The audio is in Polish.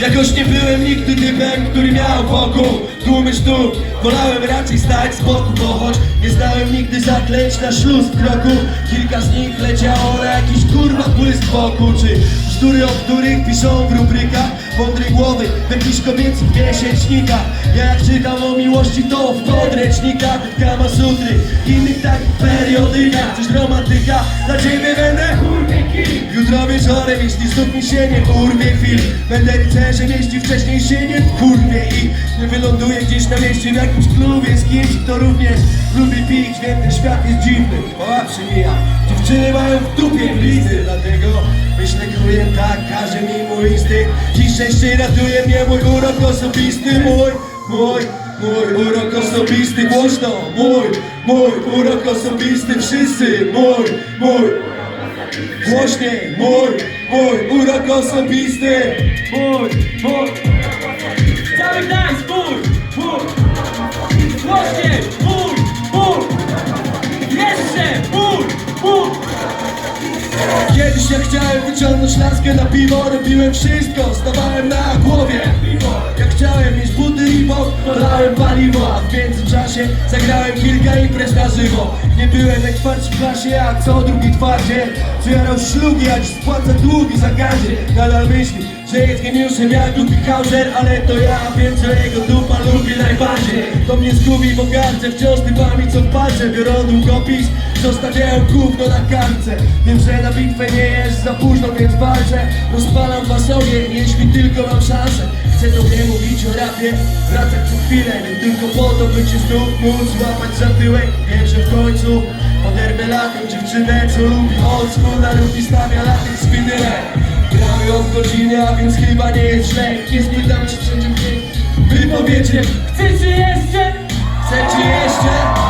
Jakoś nie byłem nigdy typem, który miał wokół tłumy sztuk Wolałem raczej stać z boku, bo choć nie znałem nigdy zaklęć na szluz w kroku Kilka z nich leciało na jakiś kurwa błysk wokół Czy bzdury, o których piszą w rubrykach Mądrej głowy w jakichś kobiecych miesięcznikach Ja jak czytam o miłości to w podręcznikach Kama sutry, innych takich periodykach Coś romantyka, dla ciebie będę Jutro wieczorem, jeśli znów mi się nie urwie film Będę rycerzem, jeśli wcześniej się nie kurwie I nie wyląduję gdzieś na mieście w jakimś klubie Z kimś, kto również lubi pić Wiem, ten świat jest dziwny, mała przemija Dziewczyny mają w dupie blizny Dlatego myślę, kruję tak, każe mi mój instynkt. Dziś szczęście ratuje mnie mój urok osobisty Mój, mój, mój urok osobisty. Głośno, mój, mój urok osobisty. Wszyscy, mój, mój Głośniej, mój, mój urok osobisty. Mój, mój. Cały Gdańsk, mój, mój. Głośniej, mój, mój. Jeszcze, mój, mój. Kiedyś ja chciałem wyciągnąć laskę na piwo Robiłem wszystko, stawałem na głowie. Jak chciałem mieć buty i bok, podałem paliwo A w międzyczasie zagrałem kilka imprez na żywo. Nie byłem jak w klasie, a co drugi twardzie. Co jarał szlugi, a dziś spłaca długi za gazie Nadal myśli, że jest geniuszem jak lubi Hauser Ale to ja wiem, co jego dupa lubi najbardziej. To mnie zgubi, bo gardzę wciąż typami, co palce Biorą długopis, zostawiają gówno na kartce. Wiem, że na bitwę nie jest za późno, więc walczę. Rozpalam was ogień, jeśli tylko mam szansę Chcę tobie mówić o rapie, wracać co chwilę tylko po to, by cię znów móc złapać za tyłek Wiem, że w końcu poderwę latem dziewczynę Co lubi old school, lubi stawia latem spinyle Gramy od godziny, a więc chyba nie jest źle Nie spytam, czy wszędzie gdzie Wy powiecie, Chcecie jeszcze? chcecie jeszcze?